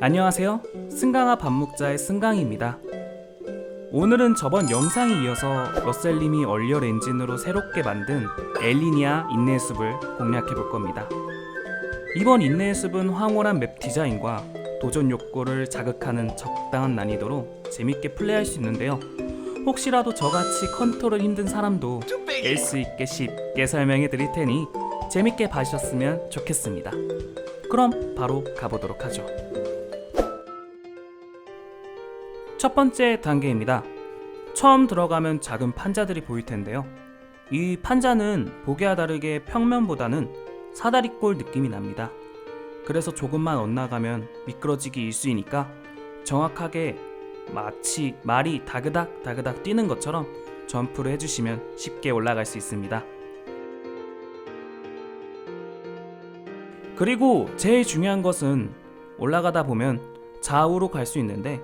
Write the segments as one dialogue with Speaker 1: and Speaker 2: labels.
Speaker 1: 안녕하세요. 승강아 밥묵자의 승강입니다. 오늘은 저번 영상에 이어서 러셀님이 얼리얼 엔진으로 새롭게 만든 엘리니아 인내의 숲을 공략해 볼 겁니다. 이번 인내의 숲은 황홀한 맵 디자인과 도전 욕구를 자극하는 적당한 난이도로 재밌게 플레이할 수 있는데요. 혹시라도 저같이 컨트롤 힘든 사람도 깰수 있게 쉽게 설명해 드릴 테니 재밌게 봐주셨으면 좋겠습니다. 그럼 바로 가보도록 하죠. 첫 번째 단계입니다. 처음 들어가면 작은 판자들이 보일 텐데요. 이 판자는 보기와 다르게 평면보다는 사다리꼴 느낌이 납니다. 그래서 조금만 엇나가면 미끄러지기 일수이니까 정확하게 마치 말이 다그닥 다그닥 뛰는 것처럼 점프를 해주시면 쉽게 올라갈 수 있습니다. 그리고 제일 중요한 것은 올라가다 보면 좌우로 갈 수 있는데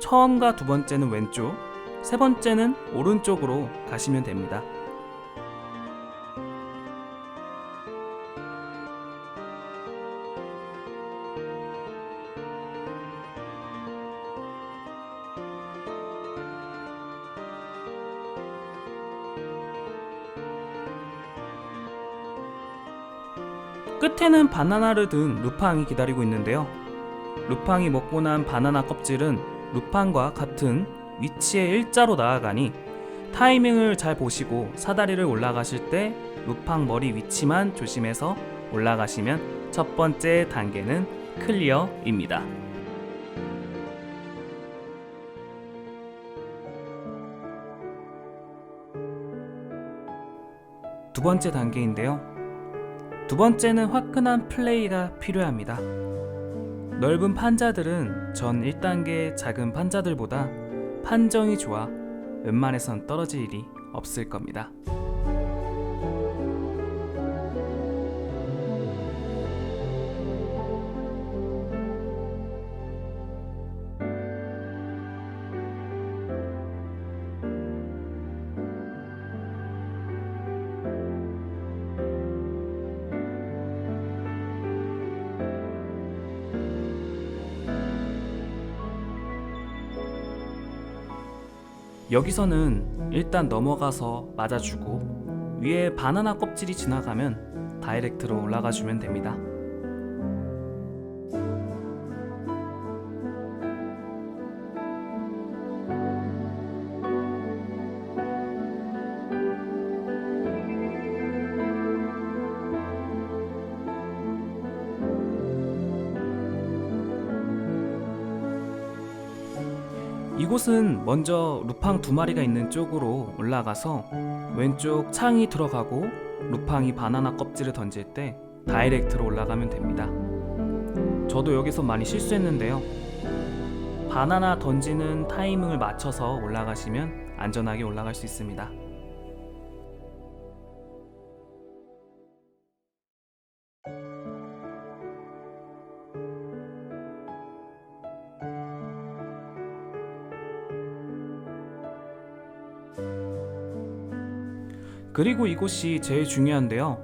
Speaker 1: 처음과 두 번째는 왼쪽, 세 번째는 오른쪽으로 가시면 됩니다. 끝에는 바나나를 든 루팡이 기다리고 있는데요. 루팡이 먹고 난 바나나 껍질은 루팡과 같은 위치에 일자로 나아가니 타이밍을 잘 보시고 사다리를 올라가실 때 루팡 머리 위치만 조심해서 올라가시면 첫 번째 단계는 클리어입니다. 두 번째 단계인데요. 두 번째는 화끈한 플레이가 필요합니다. 넓은 판자들은 전 1단계 작은 판자들보다 판정이 좋아 웬만해선 떨어질 일이 없을 겁니다. 여기서는 일단 넘어가서 맞아주고 위에 바나나 껍질이 지나가면 다이렉트로 올라가 주면 됩니다. 이곳은 먼저 루팡 두 마리가 있는 쪽으로 올라가서 왼쪽 창이 들어가고 루팡이 바나나 껍질을 던질 때 다이렉트로 올라가면 됩니다. 저도 여기서 많이 실수했는데요. 바나나 던지는 타이밍을 맞춰서 올라가시면 안전하게 올라갈 수 있습니다. 그리고 이곳이 제일 중요한데요.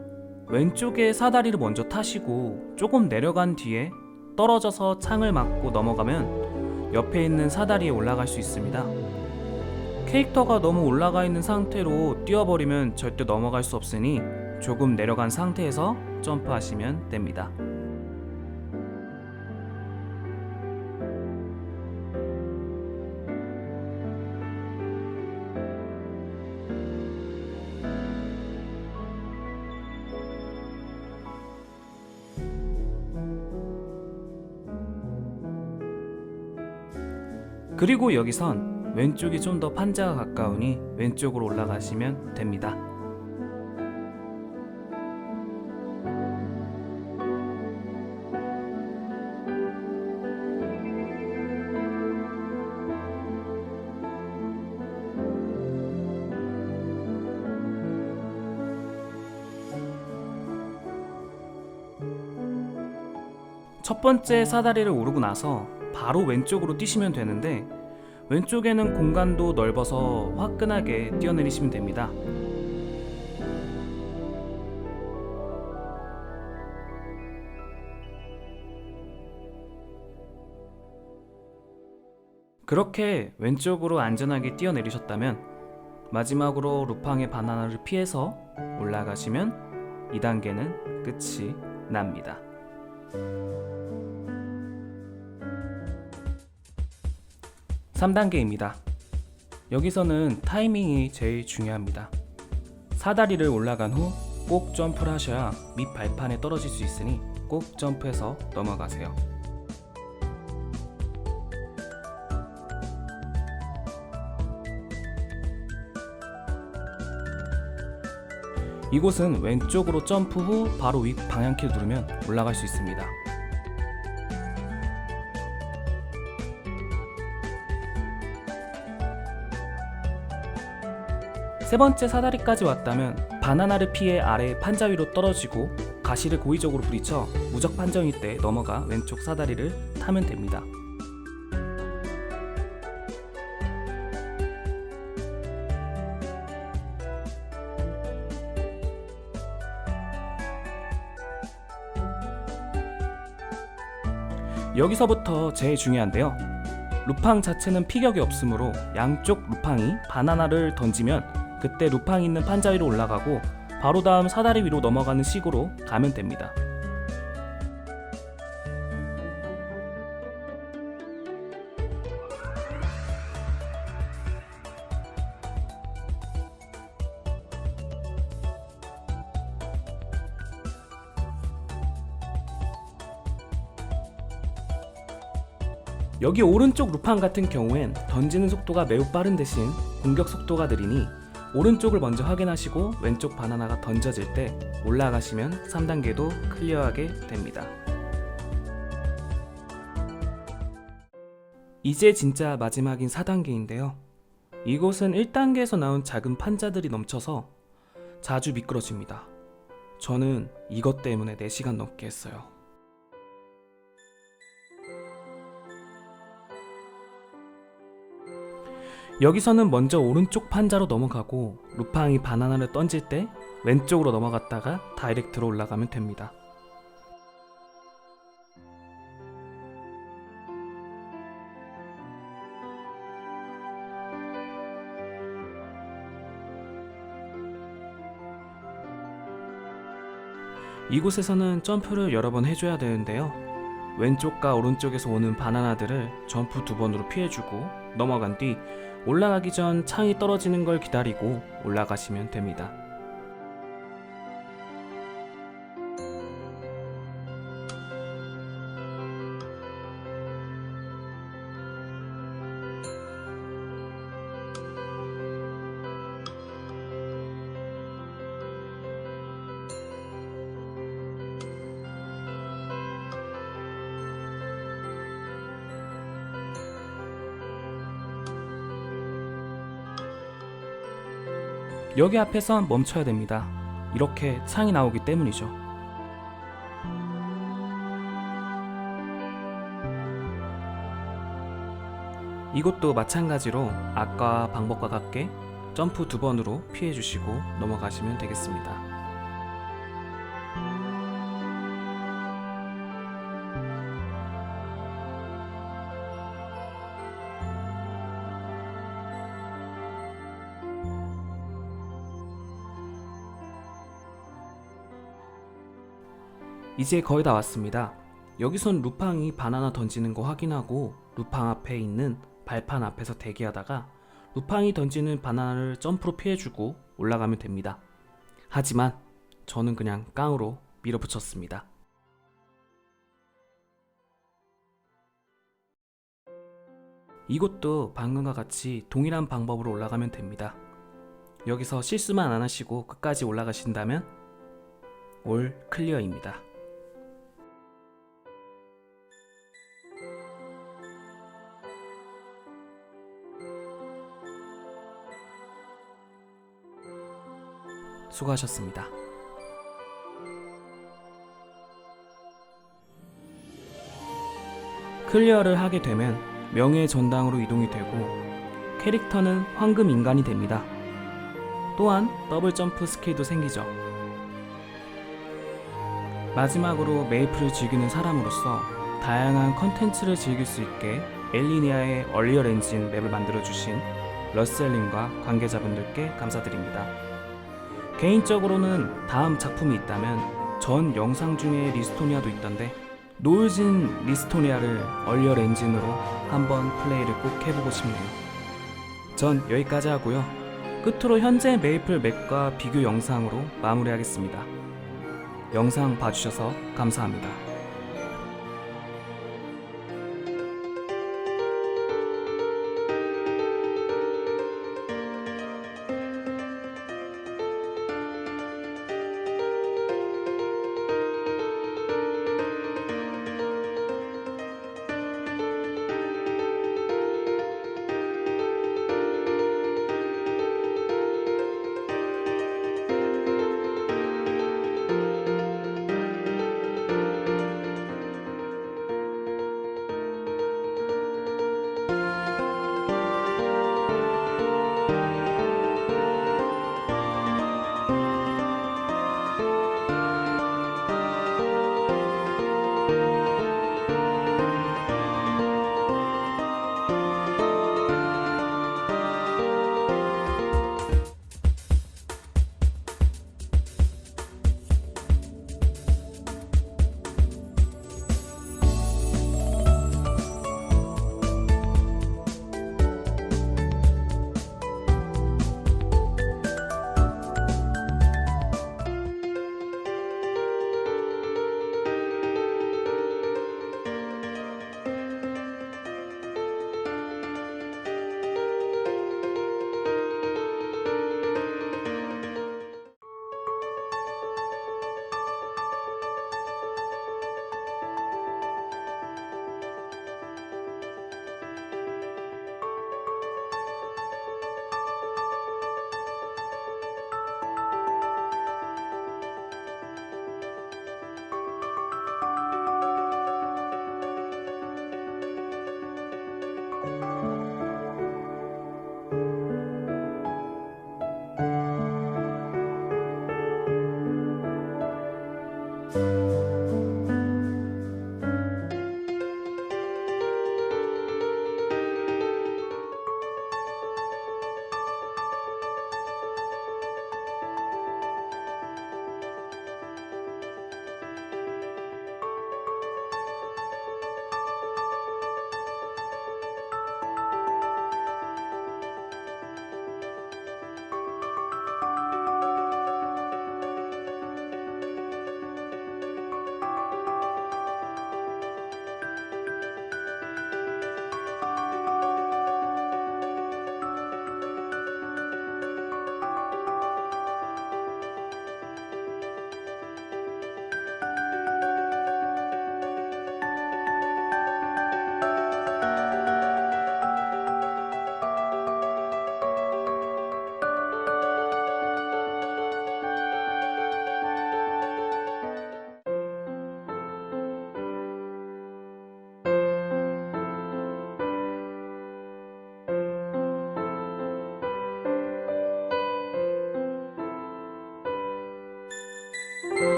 Speaker 1: 왼쪽에 사다리를 먼저 타시고 조금 내려간 뒤에 떨어져서 창을 맞고 넘어가면 옆에 있는 사다리에 올라갈 수 있습니다. 캐릭터가 너무 올라가 있는 상태로 뛰어버리면 절대 넘어갈 수 없으니 조금 내려간 상태에서 점프하시면 됩니다. 그리고 여기선 왼쪽이 좀 더 판자가 가까우니 왼쪽으로 올라가시면 됩니다. 첫 번째 사다리를 오르고 나서 바로 왼쪽으로 뛰시면 되는데 왼쪽에는 공간도 넓어서 화끈하게 뛰어내리시면 됩니다. 그렇게 왼쪽으로 안전하게 뛰어내리셨다면 마지막으로 루팡의 바나나를 피해서 올라가시면 2단계는 끝이 납니다. 삼단계입니다 여기서는 타이밍이 제일 중요합니다. 사다리를 올라간 후 꼭 점프를 하셔야 밑 발판에 떨어질 수 있으니 꼭 점프해서 넘어가세요. 이곳은 왼쪽으로 점프 후 바로 윗 방향키를 누르면 올라갈 수 있습니다. 세 번째 사다리까지 왔다면 바나나를 피해 아래 판자 위로 떨어지고 가시를 고의적으로 부딪혀 무적 판정일 때 넘어가 왼쪽 사다리를 타면 됩니다. 여기서부터 제일 중요한데요. 루팡 자체는 피격이 없으므로 양쪽 루팡이 바나나를 던지면 그때 루팡 있는 판자 위로 올라가고 바로 다음 사다리 위로 넘어가는 식으로 가면 됩니다. 여기 오른쪽 루팡 같은 경우엔 던지는 속도가 매우 빠른 대신 공격 속도가 느리니 오른쪽을 먼저 확인하시고 왼쪽 바나나가 던져질 때 올라가시면 3단계도 클리어하게 됩니다. 이제 진짜 마지막인 4단계인데요. 이곳은 1단계에서 나온 작은 판자들이 넘쳐서 자주 미끄러집니다. 저는 이것 때문에 4시간 넘게 했어요. 여기서는 먼저 오른쪽 판자로 넘어가고 루팡이 바나나를 던질 때 왼쪽으로 넘어갔다가 다이렉트로 올라가면 됩니다. 이곳에서는 점프를 여러 번 해줘야 되는데요. 왼쪽과 오른쪽에서 오는 바나나들을 점프 두 번으로 피해주고 넘어간 뒤 올라가기 전 창이 떨어지는 걸 기다리고 올라가시면 됩니다. 여기 앞에선 멈춰야 됩니다. 이렇게 창이 나오기 때문이죠. 이것도 마찬가지로 아까 방법과 같게 점프 두 번으로 피해 주시고 넘어가시면 되겠습니다. 이제 거의 다 왔습니다. 여기선 루팡이 바나나 던지는 거 확인하고 루팡 앞에 있는 발판 앞에서 대기하다가 루팡이 던지는 바나나를 점프로 피해주고 올라가면 됩니다. 하지만 저는 그냥 깡으로 밀어붙였습니다. 이것도 방금과 같이 동일한 방법으로 올라가면 됩니다. 여기서 실수만 안 하시고 끝까지 올라가신다면 올 클리어입니다. 수고하셨습니다. 클리어를 하게 되면 명예의 전당으로 이동이 되고 캐릭터는 황금 인간이 됩니다. 또한 더블 점프 스킬도 생기죠. 마지막으로 메이플을 즐기는 사람으로서 다양한 컨텐츠를 즐길 수 있게 엘리니아의 얼리얼 엔진 맵을 만들어주신 러셀님과 관계자분들께 감사드립니다. 개인적으로는 다음 작품이 있다면 전 영상 중에 리스토니아도 있던데 노을진 리스토니아를 얼리얼 엔진으로 한번 플레이를 꼭 해보고 싶네요. 전 여기까지 하고요. 끝으로 현재 메이플 맵과 비교 영상으로 마무리하겠습니다. 영상 봐주셔서 감사합니다.